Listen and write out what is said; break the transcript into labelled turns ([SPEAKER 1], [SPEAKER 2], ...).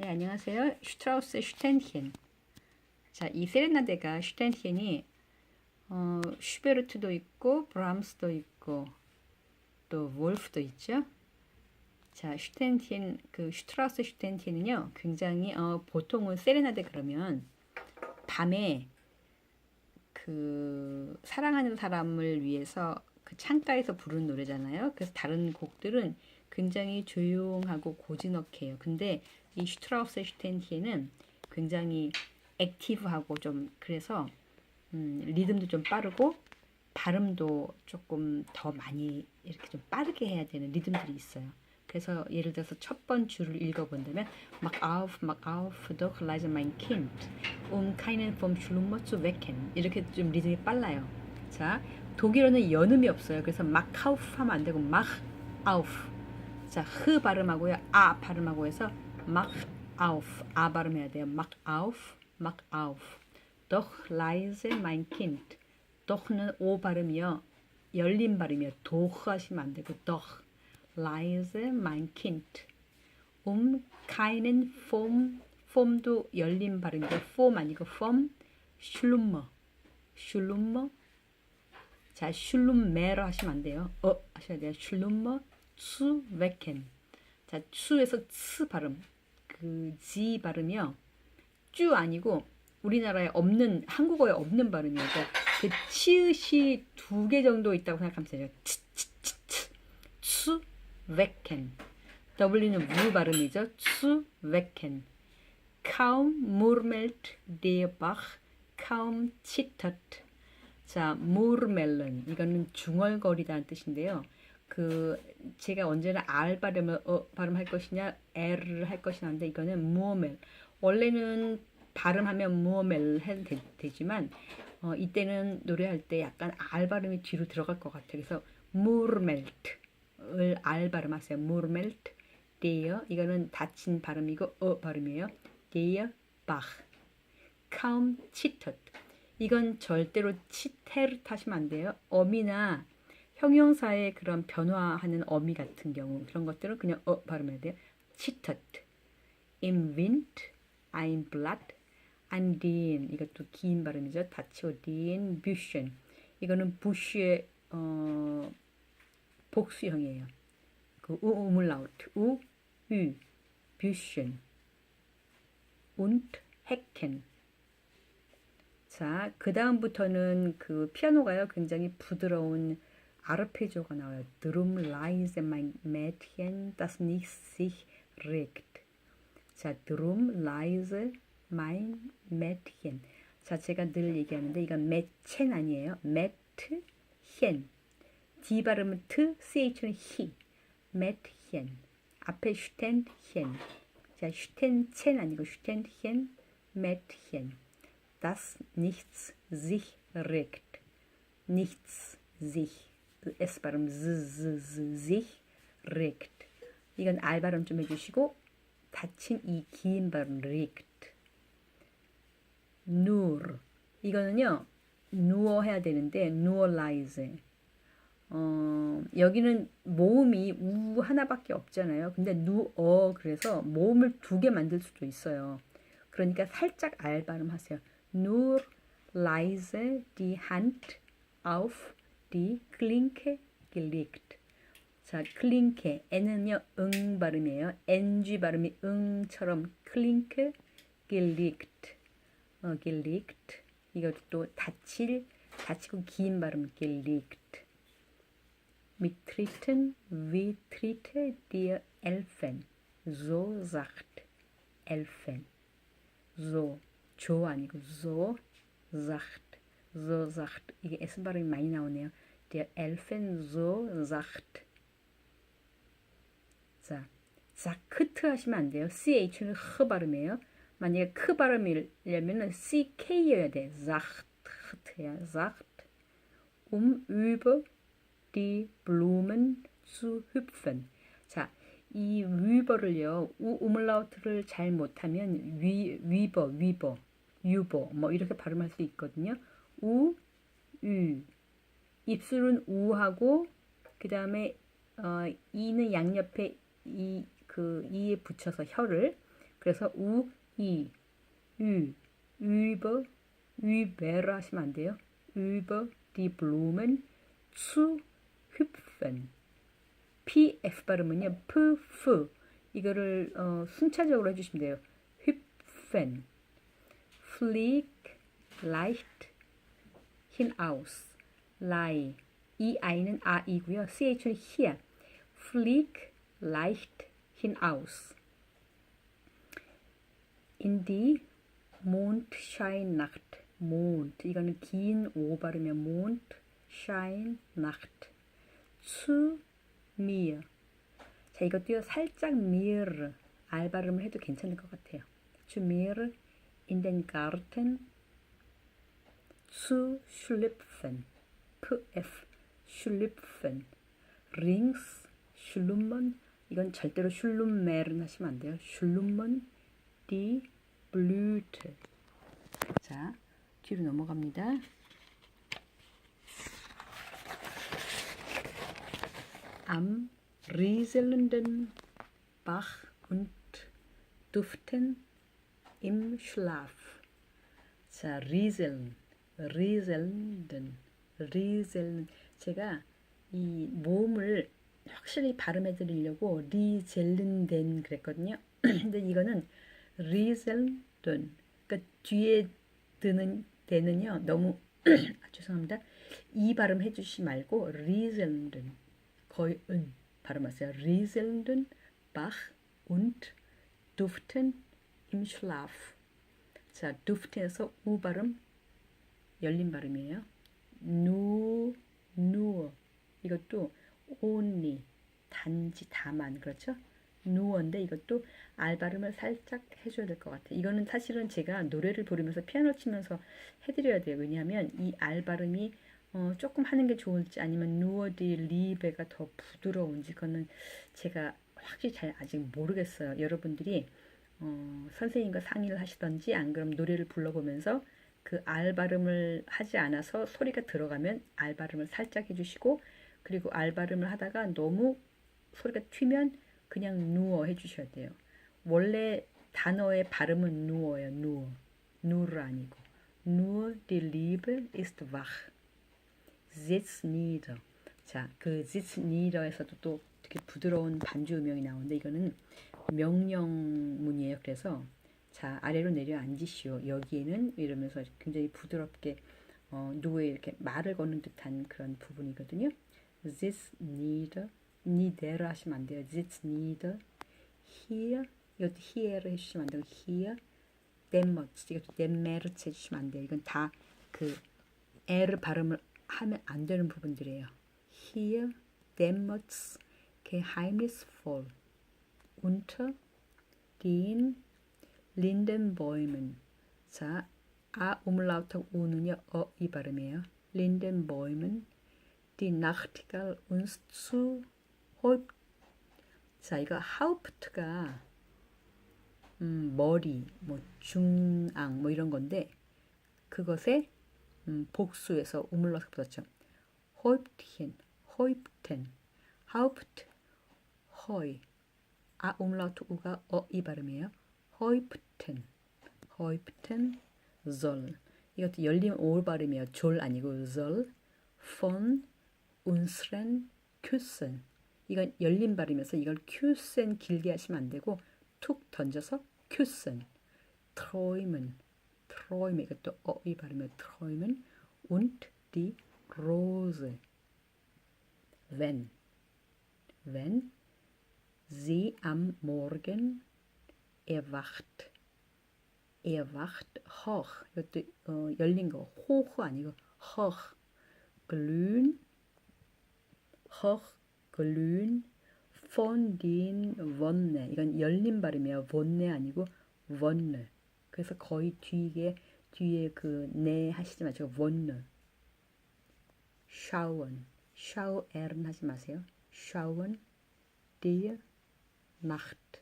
[SPEAKER 1] 네, 안녕하세요. 슈트라우스 슈텐히엔. 자, 이 세레나데가 슈텐히엔이 어, 슈베르트도 있고 브람스도 있고 또 wolf도 있죠. 자, 슈텐히엔 그 슈트라우스 슈텐히엔은요. 굉장히 어, 보통은 세레나데 그러면 밤에 그 사랑하는 사람을 위해서 그 창가에서 부르는 노래잖아요. 그래서 다른 곡들은 굉장히 조용하고 고즈넉해요. 근데 이 슈트라우스 슈텐히에는 굉장히 액티브하고 좀 그래서 음, 리듬도 좀 빠르고 발음도 조금 더 많이 이렇게 좀 빠르게 해야 되는 리듬들이 있어요. 그래서 예를 들어서 첫 번 줄을 읽어본다면 Mach auf, mach auf, doch leise mein Kind, um keinen vom Schlummer zu wecken 이렇게 좀 리듬이 빨라요. 자, 독일어는 연음이 없어요. 그래서 mach auf 하면 안 되고 mach auf. 자, 흐 발음하고요, 아 발음하고 해서 mach auf, 아 발음해야 돼요. mach auf, mach auf. Doch leise mein Kind. doch는 오 발음이요. 열린 발음이요. doch 하시면 안 되고 doch. leise mein Kind. um keinen vom form도 열린 발음이고 vom 아니고 vom schlummer. schlummer. 자, schlummer로 하시면 안 돼요. 어 하셔야 돼요. Wecken. 자, 추에서 츠 발음. 그 지 발음이요. 쭈 아니고 우리나라에 없는 한국어에 없는 발음이에요. 그러니까 그 치읓이 두 개 정도 있다고 생각하면 돼요. 치치치치 추 wecken. W는 무 발음이죠. wecken. Kaum murmelt der Bach, kaum zittert. 자, murmeln 이거는 중얼거리다는 뜻인데요. 그 제가 언제나 R 발음을 어 발음할 것이냐 L을 할 것이냐인데 이거는 murmel. 원래는 발음하면 murmel 해도 되, 되지만 어, 이때는 노래할 때 약간 R 발음이 뒤로 들어갈 것 같아요. 그래서 murmelt을 R 발음하세요. murmelt. der 이거는 닫힌 발음이고 어 발음이에요. der Bach. kaum zittert. 이건 절대로 치테르 타시면 안 돼요. 어미나 형용사의 그런 변화하는 어미 같은 경우 그런 것들은 그냥 어 발음해야 돼요. zittert. im Wind ein Blatt an den 이것도 긴 발음이죠. 닫히고 den Büschen 이거는 부쉬의 어, 복수형이에요. 그 우, 우물라우트 우, ü, Büschen und Hecken 자, 그 다음부터는 그 피아노가요, 굉장히 부드러운 아르페지오가 나와요. Drum leise mein Mädchen, das nicht sich regt. 자, drum leise mein Mädchen. 자, 제가 늘 얘기하는데 이건 매첸 아니에요. 매트현. D 발음은 트, ch는 히. 매트현. 앞에 슈텐현. 자, 슈텐첸 아니고 슈텐현, 매트현. dass nichts sich regt. nichts sich. S 발음 z, z, z, sich regt. 이건 R 발음 좀 해주시고 닫힌 이 긴 발음 regt. nur 이거는요 누워 해야 되는데 nuolize. 어, 여기는 모음이 우 하나밖에 없잖아요. 근데 누어 그래서 모음을 두 개 만들 수도 있어요. 그러니까 살짝 R 발음하세요. nur leise die Hand auf die Klinke gelegt. 자, 클링케. N은요, 응 발음이에요. NG 발음이 응처럼 클링케 gelegt. 어, gelegt. 이것도 닫힐, 닫히고 긴 발음 gelegt. Mit Tritten wie Tritte dir Elfen. So sagt Elfen. So. 조 아니고 so sagt, So sagt 이게 S 발음이 많이 나오네요. Der Elfen so sagt. 자, 사크트 하시면 안 돼요. CH는 흐 발음이에요. 만약에 크 발음이려면 CK여야 돼. sagt야, sagt. Um über die Blumen zu hüpfen. 자, 이 위버를요, 우, 우물라우트를 잘 못하면 위, 위버, 위버. 유보 뭐 이렇게 발음할 수 있거든요. 우, 유. 입술은 우하고 그 다음에 어, 이는 양옆에 이 그 이에 붙여서 혀를 그래서 우, 이, ü, über, über 하시면 안 돼요. über die Blumen zu hüpfen. pf 발음은요. p, f 이거를 어, 순차적으로 해주시면 돼요. hüpfen, flieg, leicht, hinaus, lie. 이 i는 a이고요. ch는 hier. flieg, leicht, hinaus. in die Mondscheinnacht. Mond. 이거는 긴 오 발음이면 Mondscheinnacht. zu mir. 자, 이것도요, 살짝 mir, 알 발음을 해도 괜찮을 것 같아요. zu mir in den Garten zu schlüpfen. pf, schlüpfen. rings, schlummen. 이건 절대로 schlummer은 하시면 안 돼요. schlummen, die Blüte. 자, 뒤로 넘어갑니다. am rieselnden Bach und duften im Schlaf. 자, Rieselnden, rieseln. 제가 이 모음을 확실히 발음해 드리려고 리젤른덴 그랬거든요. 근데 이거는 rieselnden. 그러니까 뒤에 드는 데는요. 너무 아, 죄송합니다. 이 발음 해 주시 말고 rieselnden 거의 은 발음하세요. rieselnden Bach und duften im Schlaf. 자, duften에서 우 발음 열린 발음이에요. nu, nur 이것도 only 단지 다만 그렇죠? 누어인데 이것도 알 발음을 살짝 해줘야 될 것 같아요. 이거는 사실은 제가 노래를 부르면서 피아노 치면서 해드려야 돼요. 왜냐하면 이 알 발음이 어, 조금 하는 게 좋을지 아니면 누어디 리베가 더 부드러운지 그거는 제가 확실히 잘 아직 모르겠어요. 여러분들이 어, 선생님과 상의를 하시던지 안 그럼 노래를 불러보면서 그알 발음을 하지 않아서 소리가 들어가면 알 발음을 살짝 해주시고 그리고 알 발음을 하다가 너무 소리가 튀면 그냥 누어 해주셔야 돼요. 원래 단어의 발음은 누어예요. 누어. 누르 아니고. Nur die Liebe ist wach. Sitz nieder. 자, 그 sitz nieder에서도 또 되게 부드러운 반주 음영이 나오는데 이거는 명령문이에요. 그래서 자, 아래로 내려 앉으시오. 여기에는 이러면서 굉장히 부드럽게 어, 누구에 이렇게 말을 거는 듯한 그런 부분이거든요. Sitz nieder. nieder 하시면 안 돼요. Sitz nieder. Hier. 이것도 here를 해주시면 안 되고 here. dämmert. 이것도 dämmert 해주시면 안 돼요. 이건 다그 r 발음을 하면 안 되는 부분들이에요. Hier dämmert's geheimnisvoll unter den Lindenbäumen. 자, 아 우물라우트 우는요 어 이 발음이에요. Lindenbäumen die Nachtigall uns zu häupt. 자, 이거 하우프트가 음, 머리, 뭐 중앙 뭐 이런 건데 그것에 음, 복수에서 우물러서 붙었죠. Häuptchen, Häupten, Haupt, 허이. 아 umlaut 우가 어 이 발음이에요. Häupten, Häupten, soll. 이것도 열림 올 발음이에요. 졸 아니고 von unseren Küssen. 이건 열린 발음이어서 이걸 Küssen 길게 하시면 안 되고 툭 던져서 Küssen, träumen. träume 이것도 어이 발음에 träumen und die Rose wenn wenn sie am Morgen erwacht erwacht hoch 이것도 어, 열린 거 호흐 아니고 hoch glühen hoch glühen von den Wonne 이건 열린 발음이에요 Wonne 아니고 Wonne 그래서 거의 뒤에 뒤에 그네 하시지 마시고 샤원 샤워 에른 하지 마세요 샤원 die Nacht